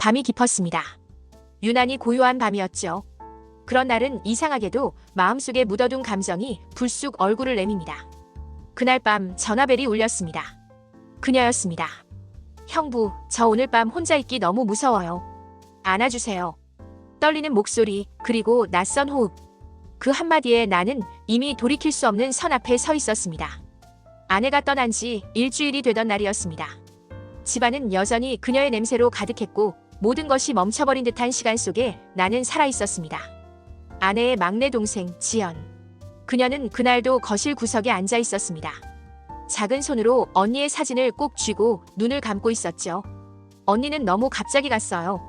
밤이 깊었습니다. 유난히 고요한 밤이었죠. 그런 날은 이상하게도 마음속에 묻어둔 감정이 불쑥 얼굴을 내밉니다. 그날 밤 전화벨이 울렸습니다. 그녀였습니다. 형부, 저 오늘 밤 혼자 있기 너무 무서워요. 안아주세요. 떨리는 목소리, 그리고 낯선 호흡. 그 한마디에 나는 이미 돌이킬 수 없는 선 앞에 서 있었습니다. 아내가 떠난 지 일주일이 되던 날이었습니다. 집안은 여전히 그녀의 냄새로 가득했고 모든 것이 멈춰버린 듯한 시간 속에 나는 살아 있었습니다. 아내의 막내 동생 지연. 그녀는 그날도 거실 구석에 앉아 있었습니다. 작은 손으로 언니의 사진을 꼭 쥐고 눈을 감고 있었죠. 언니는 너무 갑자기 갔어요.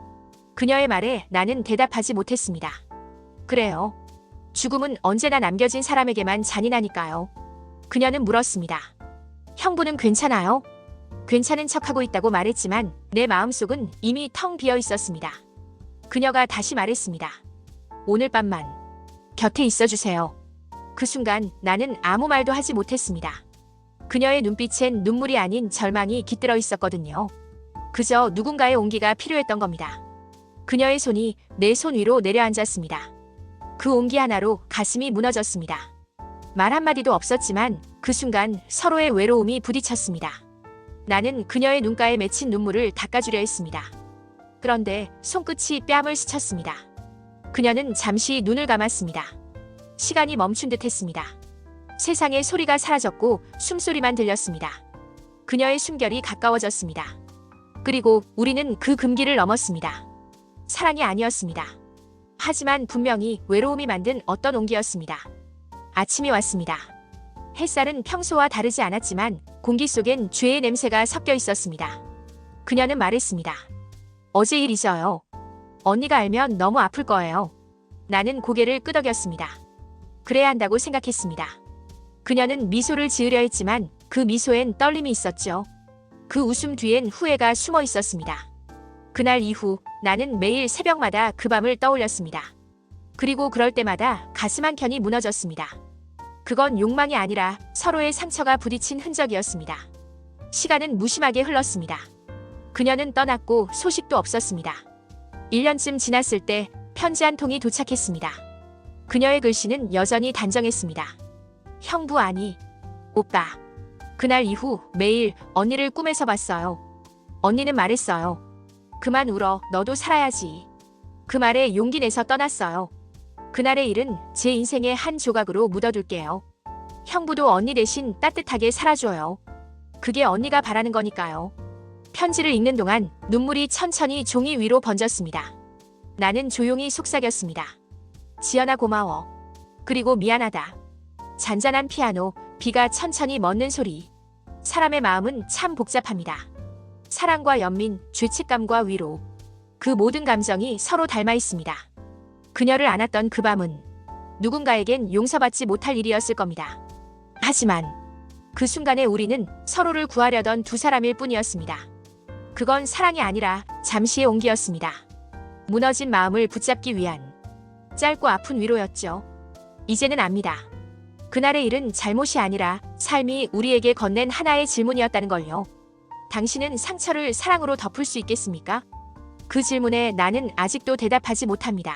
그녀의 말에 나는 대답하지 못했습니다. 그래요. 죽음은 언제나 남겨진 사람에게만 잔인하니까요. 그녀는 물었습니다. 형부는 괜찮아요? 괜찮은 척하고 있다고 말했지만 내 마음속은 이미 텅 비어 있었습니다. 그녀가 다시 말했습니다. 오늘 밤만 곁에 있어 주세요. 그 순간 나는 아무 말도 하지 못했습니다. 그녀의 눈빛엔 눈물이 아닌 절망이 깃들어 있었거든요. 그저 누군가의 온기가 필요했던 겁니다. 그녀의 손이 내 손 위로 내려앉았습니다. 그 온기 하나로 가슴이 무너졌습니다. 말 한마디도 없었지만 그 순간 서로의 외로움이 부딪혔습니다. 나는 그녀의 눈가에 맺힌 눈물을 닦아주려 했습니다. 그런데 손끝이 뺨을 스쳤습니다. 그녀는 잠시 눈을 감았습니다. 시간이 멈춘 듯 했습니다. 세상에 소리가 사라졌고 숨소리만 들렸습니다. 그녀의 숨결이 가까워졌습니다. 그리고 우리는 그 금기를 넘었습니다. 사랑이 아니었습니다. 하지만 분명히 외로움이 만든 어떤 온기였습니다. 아침이 왔습니다. 햇살은 평소와 다르지 않았지만 공기 속엔 죄의 냄새가 섞여 있었습니다. 그녀는 말했습니다. 어제 일 잊어요. 언니가 알면 너무 아플 거예요. 나는 고개를 끄덕였습니다. 그래야 한다고 생각했습니다. 그녀는 미소를 지으려 했지만 그 미소엔 떨림이 있었죠. 그 웃음 뒤엔 후회가 숨어 있었습니다. 그날 이후 나는 매일 새벽마다 그 밤을 떠올렸습니다. 그리고 그럴 때마다 가슴 한 켠이 무너졌습니다. 그건 욕망이 아니라 서로의 상처가 부딪힌 흔적이었습니다. 시간은 무심하게 흘렀습니다. 그녀는 떠났고 소식도 없었습니다. 1년쯤 지났을 때 편지 한 통이 도착했습니다. 그녀의 글씨는 여전히 단정했습니다. 형부 아니, 오빠. 그날 이후 매일 언니를 꿈에서 봤어요. 언니는 말했어요. 그만 울어, 너도 살아야지. 그 말에 용기 내서 떠났어요. 그날의 일은 제 인생의 한 조각으로 묻어둘게요. 형부도 언니 대신 따뜻하게 살아줘요. 그게 언니가 바라는 거니까요. 편지를 읽는 동안 눈물이 천천히 종이 위로 번졌습니다. 나는 조용히 속삭였습니다. 지연아 고마워. 그리고 미안하다. 잔잔한 피아노, 비가 천천히 멎는 소리. 사람의 마음은 참 복잡합니다. 사랑과 연민, 죄책감과 위로. 그 모든 감정이 서로 닮아 있습니다. 그녀를 안았던 그 밤은 누군가에겐 용서받지 못할 일이었을 겁니다. 하지만 그 순간에 우리는 서로를 구하려던 두 사람일 뿐이었습니다. 그건 사랑이 아니라 잠시의 온기였습니다. 무너진 마음을 붙잡기 위한 짧고 아픈 위로였죠. 이제는 압니다. 그날의 일은 잘못이 아니라 삶이 우리에게 건넨 하나의 질문이었다는 걸요. 당신은 상처를 사랑으로 덮을 수 있겠습니까? 그 질문에 나는 아직도 대답하지 못합니다.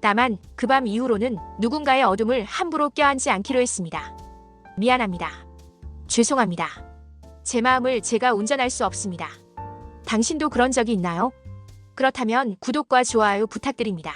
다만 그 밤 이후로는 누군가의 어둠을 함부로 껴안지 않기로 했습니다. 미안합니다. 죄송합니다. 제 마음을 제가 운전할 수 없습니다. 당신도 그런 적이 있나요? 그렇다면 구독과 좋아요 부탁드립니다.